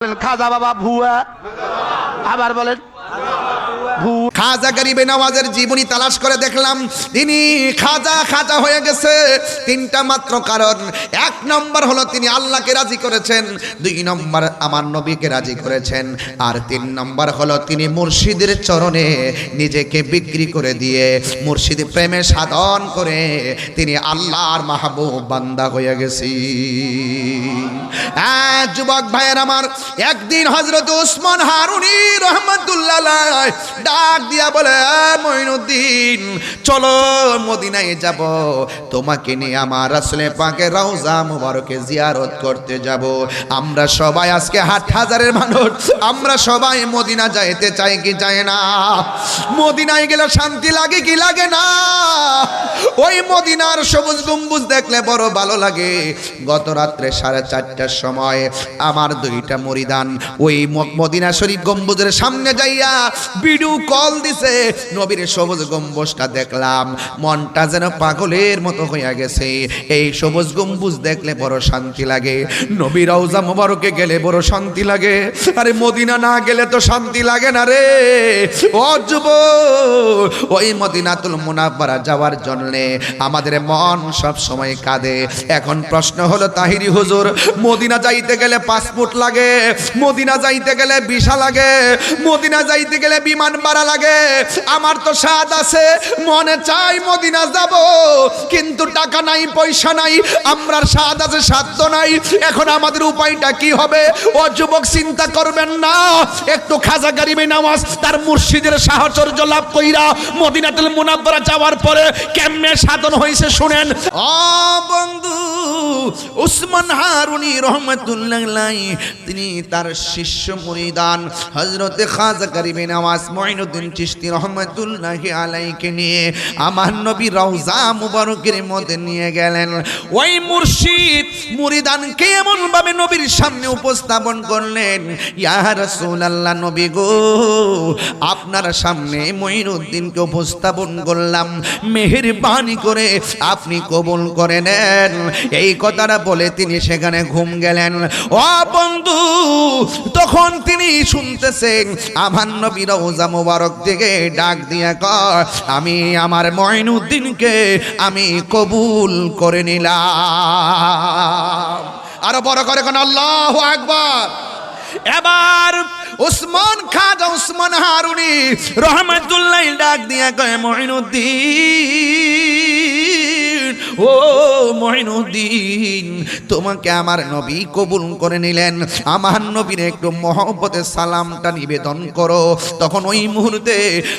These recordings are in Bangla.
খাজা বাবা ভুয়া। আবার বলেন খাজা গরিবে নওয়াজের জীবনী তালাশ করে দেখলাম। তিনি খাজা খাজা হয়ে গেছে। তিনটা মাত্র কারণ। এক নম্বর হলো তিনি আল্লাহকে রাজি করেছেন। দুই নম্বর আমার নবীকে রাজি করেছেন। আর তিন নম্বর হলো তিনি মুর্শিদের চরণে নিজেকে বিক্রি করে দিয়ে মুর্শিদ প্রেমে সাধন করে তিনি আল্লাহর মাহবুব বান্দা হয়ে গেছি। হ্যাঁ, যুবক ভাইয়ের আমার। একদিন হজরত উসমান হারুনি রহমতুল্লাহ ডাক দিয়া বলে, "এ মঈনুদ্দিন, চলো মদিনায় যাব। তোমাকে নিয়ে আমার আসলে পাকে রওজা মুবারকে জিয়ারত করতে যাব। আমরা সবাই আজকে হাট হাজারের মানুষ। আমরা সবাই মদিনা যাইতে চাই কি চাই না? মদিনায় গেলে শান্তি লাগে কি লাগে না? ওই মদিনার সবুজ গম্বুজ দেখলে বড় ভালো লাগে। গত রাত্রে সাড়ে চারটার সময় আমার দুইটা মরিদান ওই মদিনা শরীফ গম্বুজের সামনে যাইয়া ভিডিও কল দিছে। নবীর সবুজ গম্বুজটা দেখলাম, মনটা যেন পাগলের মতো হইয়া গেছে। এই সবুজ গম্বুজ দেখলে বড় শান্তি লাগে। নবী রওজা মোবারকে গেলে বড় শান্তি লাগে। আরে মদিনা না গেলে তো শান্তি লাগে না রে। ও যুব ওই মদিনাতুল মুনাফারা যাওয়ার জন্যে আমাদের মন সব সময় কাঁদে। এখন প্রশ্ন হলো, তাহিরি হুজুর, মদিনা যাইতে গেলে পাসপোর্ট লাগে? মদিনা যাইতে গেলে ভিসা লাগে? মদিনা যাইতে গেলে বিমান ভাড়া লাগে? আমার তো স্বাদ আছে, মনে চাই মদিনা যাব, কিন্তু টাকা নাই, পয়সা নাই, আমরার স্বাদ আছে সাধ্য নাই। এখন আমাদের উপায়টা কি হবে? ও যুবক, চিন্তা করবেন না। একটু খাজা গারিবে নামাজ, তার মুর্শিদের সাহচর্য লাভ কইরা মদিনাতুল মুনাব্বরা যাওয়ার পরে কেমনে সাধন হয়েছে, শুনেন। ও বন্ধু, উসমান হারুনি রহমতুল্লাহ তিনি তার শিষ্য মরিদান হজরতে খাজা গারিবে নামাজ মঈনুদ্দিন চিশতি রহমতুল্লাহ আলাইকে নিয়ে আমার নবী রওজা মুবারকের মধ্যে নিয়ে গেলেন। ওই মুর্শিদ মুরিদানকে এমন ভাবে নবীর সামনে উপস্থাপন করলেন, ইয়া রাসূলুল্লাহ নবী গো, আপনার সামনে মঈনুদ্দিনকে উপস্থাপন করলাম। মেহেরবানি করে আপনি কবুল করে নেন। এই কথাটা বলে তিনি সেখানে ঘুম গেলেন। ও বন্ধু, তখন তিনি শুনতেছেন, আমার নবী রওজা মুবারক থেকে ডাক দিয়ে কর আমি আমার মঈনুদ্দিনকে আমি কবুল করে নিলাম। আরও বড় করে কোন, আল্লাহ আকবার। এবার উসমান খাজা উসমান হারুনি রহমতুল্লাহ ডাক দিয়া কয় মঈনুদ্দিন ও মঈনুদ্দিন তোমাকে আমার নবী কবুল করে নিলেন। আমার নবীর একটু মহব্বতের সালামটা নিবেদন করো। তখন ওই মুহূর্তে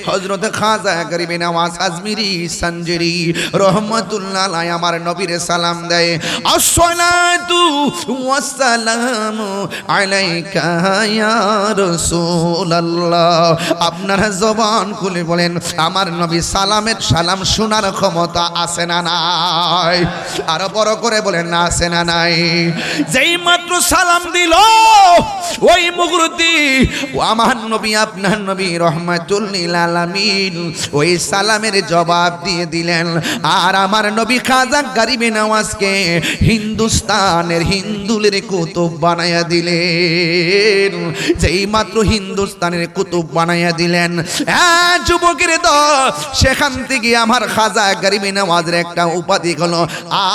হজরত খাজা গরিবে নওয়াজ আজমিরি সঞ্জরি রহমতুল্লাহ আমার নবীর সালাম দেয়। আসসালাতু আপনারা জবান খুলে বলেন, আমার নবী সালামের সালাম শোনার ক্ষমতা আছে না নাই? আরও বড় করে বলেন, না আছে না নাই? যেই মাত্র সালাম দিল, ওই মুগুরতি আমার নবী, আপনার নবী রহমাতুল্লিল আলামিন ওই সালামের জবাব দিয়ে দিলেন। আর আমার নবী খাজা গরিবে নওয়াজকে হিন্দুস্তানের হিন্দুলের কুতুব বানাইয়া দিলেন। যেই মাত্র হিন্দুস্তানের কুতুব বানাইয়া দিলেন। হ্যাঁ যুবকের দল সেখান থেকে আমার খাজা গরিবে নামাজের একটা উপাধি হলো,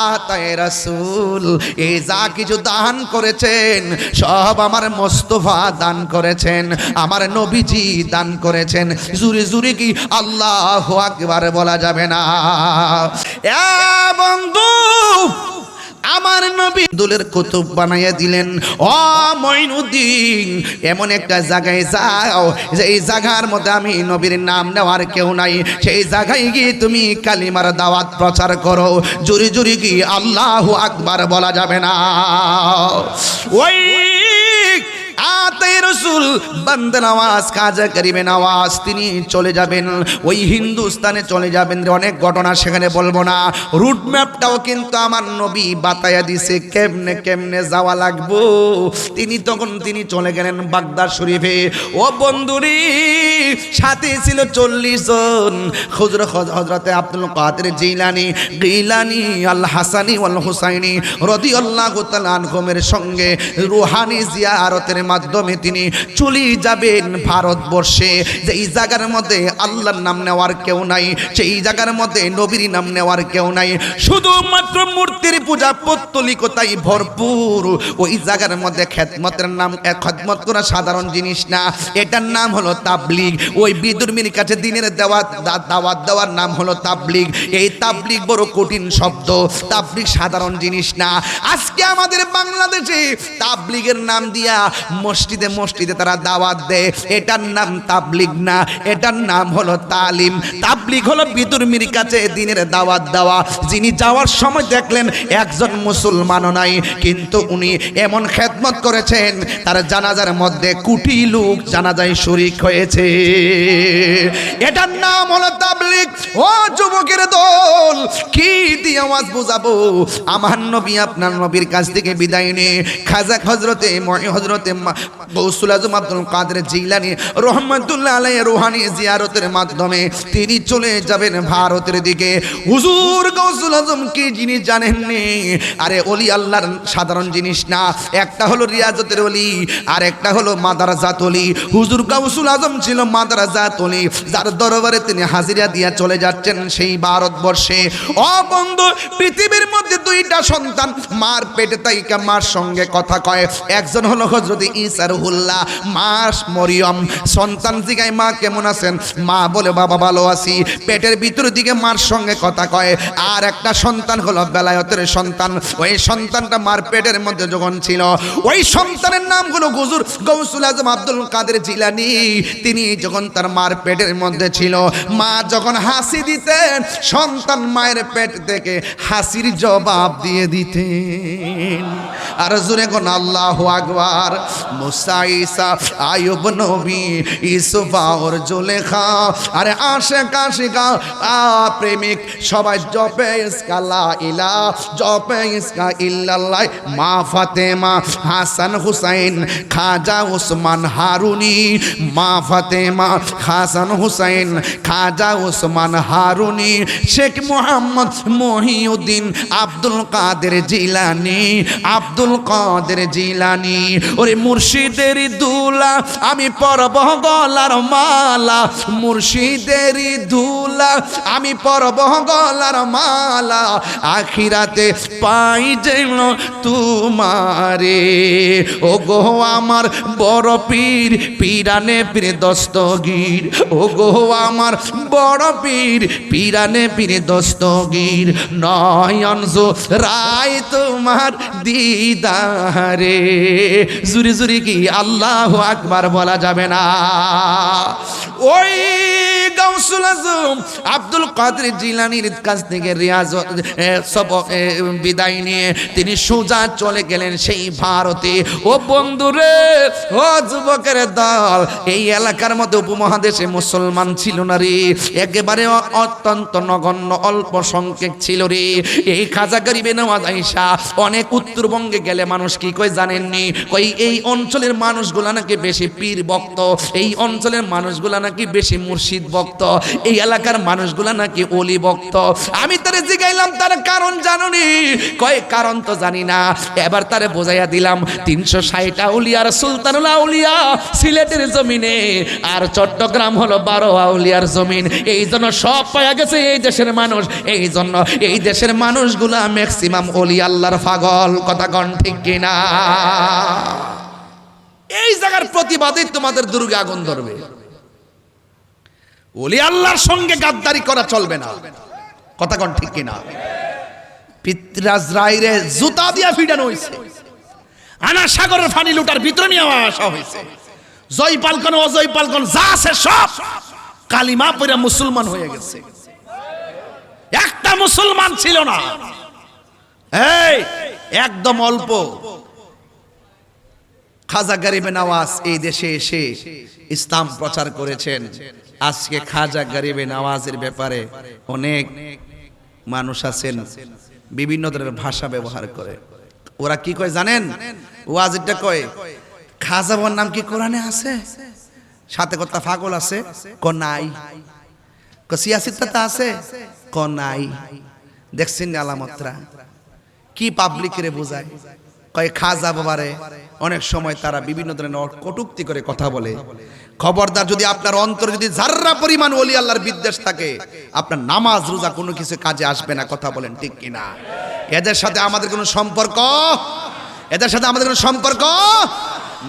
আতায় রাসুল এই যা কিছু দান করেছেন, সব আমার মোস্তফা দান করেছেন, আমার নবীজি দান করেছেন। জুরে জুরে কি আল্লাহ আকবার বলা যাবে না। বন্ধু আমার নবী দুলের কুতুব বানাইয়া দিলেন। ও মঈনুদ্দিন, এমন একটা জায়গায় যাও যে এই জায়গার মধ্যে আমি নবীর নাম নেওয়ার কেউ নাই। সেই জায়গায় গিয়ে তুমি কালিমার দাওয়াত প্রচার করো। জুরি জুরি গিয়ে আল্লাহ আকবার বলা যাবে না। ওই আতে রসুল নওয়াজ করিবে নওয়াজ তিনি চলে যাবেন। ওই হিন্দুস্তানে চলে যাবেন অনেক ঘটনা সেখানে বলব না। রুট ম্যাপটাও কিন্তু আমার নবী বাতায়া দিছে, কেমনে কেমনে যাওয়া লাগবো? তিনি তখন তিনি চলে গেলেন শরীফে। ও বন্ধুরি, সাথে ছিল চল্লিশ জন। খুজর হজরতে আব্দুল কাদের জিলানি, গিলানি, আল হাসানি ওয়াল হুসাইনি রদি আল্লাহ আনহমের সঙ্গে রুহানি জিয়ারতের মাধ্যমে তিনি চলে যাবেন ভারতবর্ষে। যেই জায়গার মধ্যে আল্লাহর নাম নেওয়ার কেউ নাই, সেই জায়গার মধ্যে নবীর নাম নেওয়ার কেউ নাই। শুধুমাত্র মূর্তির পূজা পত্তলিকতাই ভরপুর। ওই জায়গার মধ্যে খেদমতের নাম খেদমত করা সাধারণ জিনিস না। এটার নাম হলো তাবলিগ। ওই বিদুর্মীর কাছে দিনের দেওয়া দাওয়াত দেওয়ার নাম হলো তাবলিগ। এই তাবলিগ বড় কঠিন শব্দ। তাবলিগ সাধারণ জিনিস না। আজকে আমাদের বাংলাদেশে তাবলিগের নাম দিয়া মসজিদে মসজিদে তারা দাওয়াত দেয়। এটার নাম তাবলিগ না, এটার নাম হলো তালিম। তাবলিগ হলো বিদুর্মীর কাছে দিনের দাওয়াত দেওয়া। যিনি যাওয়ার সময় দেখলেন একজন মুসলমানও নাই, কিন্তু উনি এমন খেদমত করেছেন, তার জানাজার মধ্যে কুটি লোক জানাজায় শরিক হয়েছে। এটার নাম হলো তাবলিগ। ও যুবকের দল, কি দিয়ে আওয়াজ বুঝাবো? আমার নবী আপনার নবীর কাছ থেকে বিদায় নিয়ে খাজা হজরতে হজরতে গৌসুল আব্দুল কাদের জিলানি রহমতুল্লাহ রোহানি জিয়ারতের মাধ্যমে তিনি চলে যাবেন ভারতের দিকে। হুজুর গৌসুল আজম কি জিনিস জানেননি? আরে অলি আল্লাহর সাধারণ জিনিস না, একটা হলো রিয়াজতের অলি আর একটা হলো মাদারাজাত অলি হুজুর গাউসুল আজম ছিল মাদারাজাত অলি যার দরবারে তিনি হাজিরা দিয়া চলে যাচ্ছেন সেই ভারতবর্ষে। ও বন্ধু, পৃথিবীর মধ্যে দুইটা সন্তান, মার পেটে তাইকা মার সঙ্গে কথা কয়। একজন হলো হজরত ইসা রুহুল্লাহ মাস মরিয়ম, সন্তান জিগায় মা কেমন আছেন? মা বলে, বাবা ভালো আছি। পেটের ভিতর দিকে মার সঙ্গে কথা কয়। আর একটা সন্তান হলো বেলায়তের সন্তান। ওই সন্তানটা মার পেটের মধ্যে যখন ছিল, ওই সন্তানের নাম হলো গুজুর গৌসুল আজম আব্দুল কাদের জিলানি। তিনি যখন তার মার পেটের মধ্যে ছিল, মা যখন হাসি দিতেন, সন্তান মায়ের পেট থেকে হাসির জবাব দিয়ে দিতেন। আর জুড়ে কোন আল্লাহ আকবার। মুসা ঈসা আয়ুব নবী ইসুফা ওর জুলেখা আরে আশে কাশিকা প্রেমিক, সবাই জপে ইসকালা ইলা জপে ইসকা ইল্লাল্লাহ, মা ফাতেমা, হাসান হুসাইন, খাজা উসমান হারুনি, মা ফাতেমা, হাসান হুসাইন, খাজা উসমান হারুনি, শেখ মোহাম্মদ মহিউদ্দিন, আব্দুল কাদের জিলানি, আব্দুল কাদের জিলানি, ওরে মুর্শিদের দুলা, আমি পরব গলার মালা। মুর্শিদের দুলা, আমি পরব গলার মালা। আখিরাতে পাই যেন তোমারে। ও গো আমার বড় পীর, পীরানে পীর দস্তগীর। ও গো আমার বড় পীর, পীরানে পীর দস্তগীর। নয়ন রায় তোমার দিদারে। জুরি জুরি কি আল্লাহ আকবার বলা যাবে না? ওই আব্দুল কাদের জিলানির কাছ থেকে রিয়াজ বিদায় নিয়ে তিনি সোজা চলে গেলেন সেই ভারতে। ও বন্ধুরে ও যুবকের দল, এই এলাকার মধ্যে উপমহাদেশে মুসলমান ছিল না রে। একেবারে অত্যন্ত নগণ্য, অল্প সংখ্যক ছিল রে। এই খাজা গরিবে নেওয়া আইসা অনেক উত্তরবঙ্গে গেলে মানুষ কি কই জানেননি? কই এই অঞ্চলের মানুষগুলা নাকি বেশি পীর ভক্ত, এই অঞ্চলের মানুষগুলা নাকি বেশি মুর্শিদ ভক্ত, এই এলাকার মানুষগুলা নাকি অলি ভক্ত। আমি তারে জিগাইলাম, তার কারণ জানুনি। কয় কারণ তো জানি না। এবার তারে বোঝাইয়া দিলাম, তিনশো ষাট আউলিয়ার সুলতানুল আউলিয়া সিলেটের জমিনে, আর চট্টগ্রাম হলো বারো আউলিয়ার জমিন। এই জন্য সব পাওয়া গেছে এই দেশের মানুষ। এই জন্য এই দেশের মানুষগুলা ম্যাক্সিমাম অলি আল্লাহর পাগল। কথা কন ঠিক কিনা? এই জায়গার প্রতিবাদে তোমাদের দুর্গে আগুন ধরবে। ওলি আল্লাহর সঙ্গে গাদ্দারি করা চলবে না। কথা কন ঠিক কিনা? পিতরাজ রায়রে জুতা দিয়া ফিডানো হইছে। আনা সাগরের ফানি লুটার ভিতরে নিয়ে আসা হয়েছে জয় পালকন, অজয় পালকন, যা আছে সব কালিমা পরে মুসলমান হয়ে গেছে। একটা মুসলমান ছিল না। এই, একদম অল্প। খাজা গরিব নওয়াজ এই দেশে এসে ইসলাম প্রচার করেছেন। আজকে খাজা গরিব নওয়াজের ব্যাপারে অনেক মানুষ আছেন, বিভিন্ন ধরনের ভাষা ব্যবহার করে। ওরা কি কয় জানেন? ওয়াজিরটা কয়, খাজা বাবার নাম কি কোরআনে আছে? সাথে কথা ফাগল আছে ক নাই। সিয়াসিতা আছে? ক নাই। দেখছেন আলামতরা, কি পাবলিক রে বোঝায়। কয় খাজা বাবারে, অনেক সময় তারা বিভিন্ন ধরনের কটুক্তি করে কথা বলে। খবরদার যদি আপনার অন্তর যদি যার্রা পরিমাণ অলি আল্লাহর বিদ্বেষ থাকে, আপনার নামাজ, রোজা কোনো কিছু কাজে আসবে না, কথা বলেন ঠিক কিনা? এদের সাথে আমাদের কোনো সম্পর্ক? এদের সাথে আমাদের কোনো সম্পর্ক?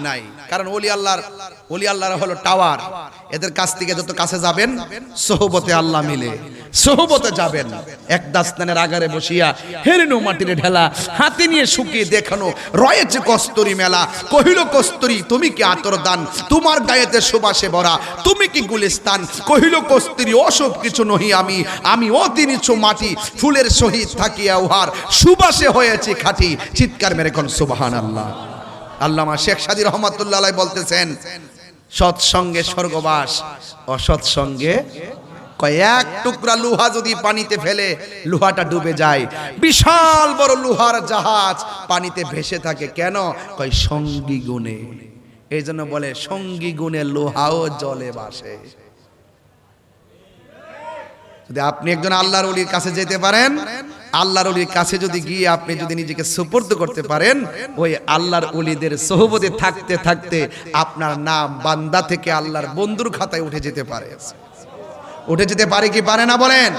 নাই। কারণ ওলি আল্লাহর ওলি আল্লাহর হলো টাওয়ার। এদের কাছ থেকে যত কাছে যাবেন, সোহবতে আল্লাহ মিলে। সোহবতে যাবেন। এক দাস্তানের আগারে বসিয়া হেরেনো মাটিরে ঢেলা হাতে নিয়ে শুকিয়ে দেখানো রয়েছে কস্তুরি মেলা। কহিল, কস্তুরি, তুমি কি আতর দান? তোমার গায়েতে সুবাসে ভরা। তুমি কি গুলিস্তান? কহিল, কস্তুরি অসব কিছু নহি আমি। আমি অতি নিচু মাটি, ফুলের সহিত থাকিয়া উহার সুবাসে হয়েছে খাঁটি। চিৎকার মেরে কোন সুবাহান আল্লাহ আল্লামা শেখ সাদি রহমতুল্লাহ বলতেছেন, সৎসঙ্গে স্বর্গবাস, অসৎসঙ্গে কয়েক টুকরা লোহা যদি পানিতে ফেলে, লোহাটা ডুবে যায়। বিশাল বড় লোহার জাহাজ পানিতে ভেসে থাকে। কেন? কয়, সঙ্গী গুণে। এই জন্য বলে, সঙ্গী গুণে লোহাও জলে বাসে যদি আপনি একজন আল্লাহর অলির কাছে যেতে পারেন আল্লাহর অলির কাছে যদি গিয়ে আপনি যদি নিজেকে সুপর্দ করতে পারেন, ওই আল্লাহর অলিদের সহবতে থাকতে থাকতে আপনার নাম বান্দা থেকে আল্লাহর বন্ধুর খাতায় উঠে যেতে পারে। উঠে যেতে পারে কি পারে না বলেন?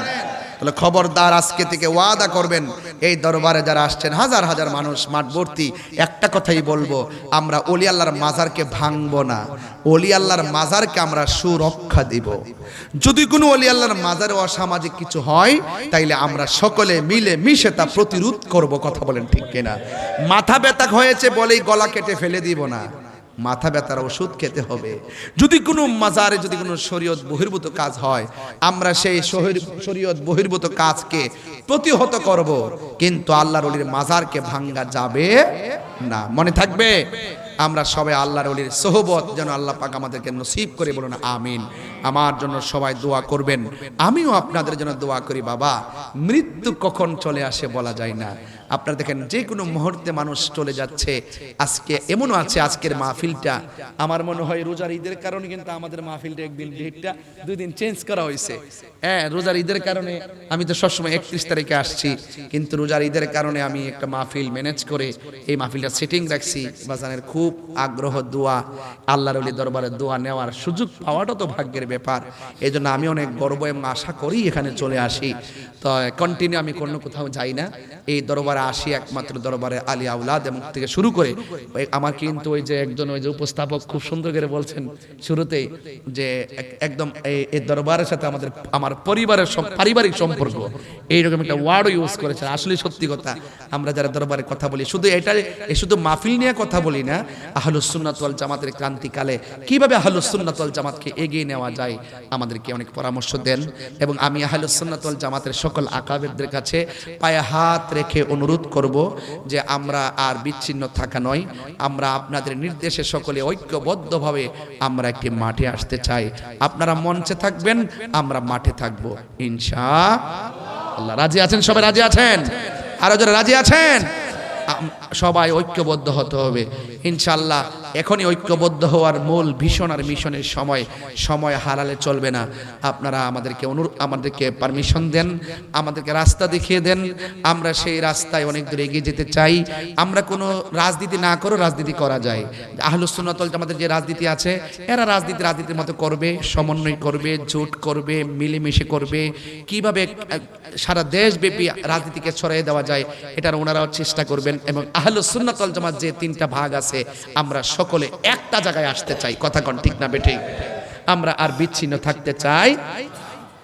তাহলে খবরদার আজকে থেকে ওয়াদা করবেন, এই দরবারে যারা আসছেন, হাজার হাজার মানুষ, মাঠ ভর্তি, একটা কথাই বলব, আমরা অলি আল্লাহর মাজারকে ভাঙবো না, অলি আল্লাহর মাজারকে আমরা সুরক্ষা দিব। যদি কোনো অলি আল্লাহর মাজারে অসামাজিক কিছু হয়, তাইলে আমরা সকলে মিলে মিশে তা প্রতিরোধ করব, কথা বলেন ঠিক কিনা? মাথা ব্যথা হয়েছে বলেই গলা কেটে ফেলে দিব না। মাথা ব্যথার ওষুধ খেতে হবে। যদি কোনো মাজারে যদি কোনো শরীয়ত বহির্ভূত কাজ হয়, আমরা সেই শরীয়ত বহির্ভূত কাজকে প্রতিহত করব। কিন্তু আল্লাহর অলির মাজারকে ভাঙ্গা যাবে না। মনে থাকবে, আমরা সবাই আল্লাহর অলির সোহবত যেন আল্লাহ পাক আমাদেরকে নসিব করে বলুন, আমিন। আমার জন্য সবাই দোয়া করবেন। আমিও আপনাদের জন্য দোয়া করি, বাবা। মৃত্যু কখন চলে আসে বলা যায় না। আপনারা দেখেন যে কোনো মুহূর্তে মানুষ চলে যাচ্ছে। আজকে এমনও আছে, আজকের মাহফিলটা। আমার মনে হয় রোজার ঈদের কারণে কিন্তু আমাদের মাহফিলটা একদিন ডেটটা দুই দিন চেঞ্জ করা হয়েছে। হ্যাঁ রোজার ঈদের কারণে আমি তো সবসময় একত্রিশ তারিখে আসছি, কিন্তু রোজার ঈদের কারণে আমি একটা মাহফিল ম্যানেজ করে এই মাহফিলটা সেটিং রাখছি। বাজানের খুব আগ্রহ, দোয়া, আল্লাহর দরবারে দোয়া নেওয়ার সুযোগ পাওয়াটা তো ভাগ্যের ব্যাপার। এই জন্য আমি অনেক গর্ব এবং আশা করি এখানে চলে আসি। তো কন্টিনিউ আমি কোনো কোথাও যাই না। এই দরবারে আসি একমাত্র দরবারে আলী আউলাদ এবং থেকে শুরু করে আমার কিন্তু ওই যে একজন ওই যে উপস্থাপক খুব সুন্দর করে বলছেন শুরুতেই যে একদম এই দরবারের সাথে আমাদের আমার পরিবারের পারিবারিক সম্পর্ক। এইরকম একটা ওয়ার্ডও ইউজ করেছেন। আসলে সত্যি কথা, আমরা যারা দরবারে কথা বলি, শুধু এটা শুধু মাহফিল নিয়ে কথা বলি না, আহলুসুন্নাত ওয়াল জামাতের ক্রান্তিকালে কীভাবে আহলুসুন্নাত ওয়াল জামাতকে এগিয়ে নেওয়া যায়, আমাদেরকে অনেক পরামর্শ দেন। এবং আমি আহলুসুন্নাত ওয়াল জামাতের সকল আকাবেরদের কাছে পায়ে হাত রেখে অনুরোধ করব যে আমরা আর বিচ্ছিন্ন থাকা নয়, আমরা আপনাদের নির্দেশে সকলে ঐক্যবদ্ধভাবে আমরা একটি মাঠে আসতে চাই। আপনারা মঞ্চে থাকবেন, আমরা মাঠে থাকব। ইনশা আল্লাহ। রাজি আছেন? সবাই রাজি আছেন? আরও যারা রাজি আছেন? সবাই ঐক্যবদ্ধ হতে হবে। ইনশাল্লাহ এখনই ঐক্যবদ্ধ হওয়ার মূল ভীষণ আর মিশনের সময় সময় হারালে চলবে না। আপনারা আমাদেরকে অনুরোধ আমাদেরকে পারমিশন দেন, আমাদেরকে রাস্তা দেখিয়ে দেন। আমরা সেই রাস্তায় অনেক দূর এগিয়ে যেতে চাই। আমরা কোনো রাজনীতি না করেও রাজনীতি করা যায়। আহলুসুন্নতল আমাদের যে রাজনীতি আছে, এরা রাজনীতি রাজনীতির মতো করবে, সমন্বয় করবে, জোট করবে, মিলেমিশে করবে। কীভাবে, সারা দেশব্যাপী রাজনীতিকে ছড়িয়ে দেওয়া যায়, এটার ওনারাও চেষ্টা করবেন এবং আহলুসুন্নতল জামাত যে তিনটা ভাগ আছে, আমরা সকলে একটা জায়গায় আসতে চাই। কথা কন ঠিক না বেঠিক আমরা আর বিচ্ছিন্ন থাকতে চাই